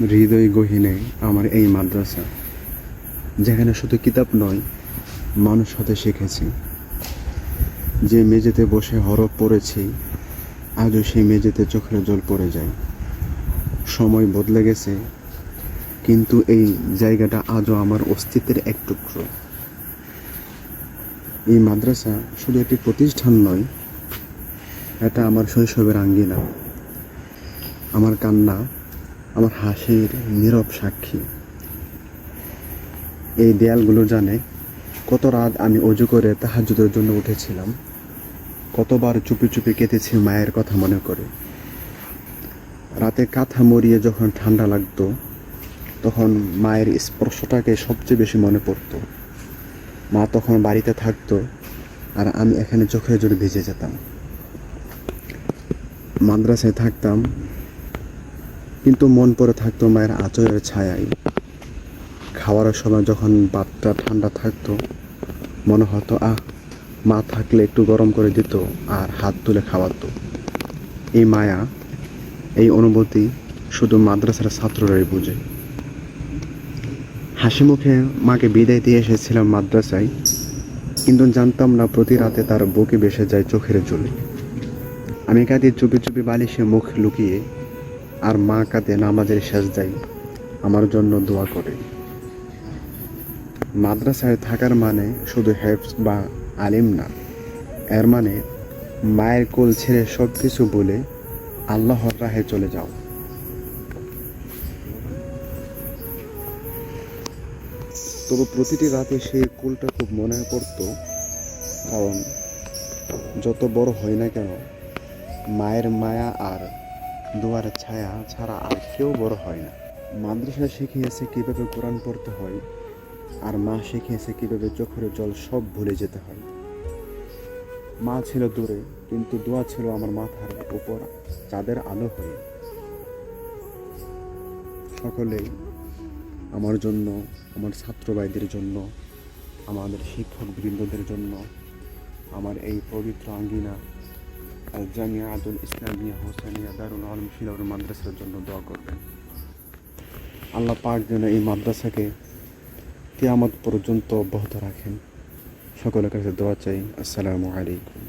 হৃদয় গহীনে আমার এই মাদ্রাসা, যেখানে শুধু কিতাব নয়, মানুষ হতে শিখেছি। যে মেঝেতে বসে হরফ পড়েছি, আজও সেই মেঝেতে চোখের জল পড়ে যায়। সময় বদলে গেছে, কিন্তু এই জায়গাটা আজও আমার অস্তিত্বের এক টুকরো। এই মাদ্রাসা শুধু একটি প্রতিষ্ঠান নয়, এটা আমার শৈশবের আঙ্গিনা। আমার কান্না আমার হাসির নীরব সাক্ষী। এই দেয়ালগুলো জানে কত রাত আমি অজু করে তাহাজুদের জন্য উঠেছিলাম। কতবার চুপি চুপি কেটেছি মায়ের কথা মনে করে। রাতে কাঁথা মরিয়ে যখন ঠান্ডা লাগতো, তখন মায়ের স্পর্শটাকে সবচেয়ে বেশি মনে পড়তো। মা তখন বাড়িতে থাকতো আর আমি এখানে চোখের জোরে ভিজে যেতাম। মাদ্রাসায় থাকতাম কিন্তু মন পড়ে থাকতো মায়ের আচরের ছায়ায়। খাওয়ার সময় যখন ভাতটা ঠান্ডা থাকতো, মনে হতো, আহ, মা থাকলে একটু গরম করে দিত আর হাত তুলে খাওয়াতো। এই মায়া, এই অনুভূতি শুধু মাদ্রাসার ছাত্ররাই বুঝে। হাসি মুখে মাকে বিদায় দিয়ে এসেছিলাম মাদ্রাসায়, কিন্তু জানতাম না প্রতি রাতে তার বুকে বেসে যায় চোখের জলে। আমি কাঁদি চুপি চুপি বালিশে মুখ লুকিয়ে আর মা কাঁদে নামাজের শেষ যাই, আমার জন্য দোয়া করে। মাদ্রাসায় থাকার মানে শুধু হেফস বা আলিম না, এর মানে মায়ের কোল ছেড়ে সব কিছু বলে আল্লাহর রাহে চলে যাও। তবে প্রতিটি রাতে সেই কোলটা খুব মনে পড়তো, কারণ যত বড় হয় না কেন, মায়ের মায়া আর দুয়ারের ছায়া ছাড়া আর কেউ বড় হয় না। মাদ্রাসা শিখিয়েছে কীভাবে কোরআন পড়তে হয় আর মা শিখিয়েছে কীভাবে চোখের জল সব ভুলে যেতে হয়। মা ছিল দূরে, কিন্তু দোয়া ছিল আমার মাথার উপর, চাঁদের আলো হয়ে। সকলেই আমার জন্য, আমার ছাত্র ভাইদের জন্য, আমাদের শিক্ষক বৃন্দদের জন্য, আমার এই পবিত্র আঙ্গিনা জামিয়া আদুল ইসলামিয়া হোসেনিয়া দারুল আলম শিলাউর মাদ্রাসার জন্য দোয়া করবেন আল্লাহ পাক যেন এই মাদ্রাসাকে কেয়ামত পর্যন্ত অব্যাহত রাখেন। সকলের কাছে দোয়া চাই। আসসালামু আলাইকুম।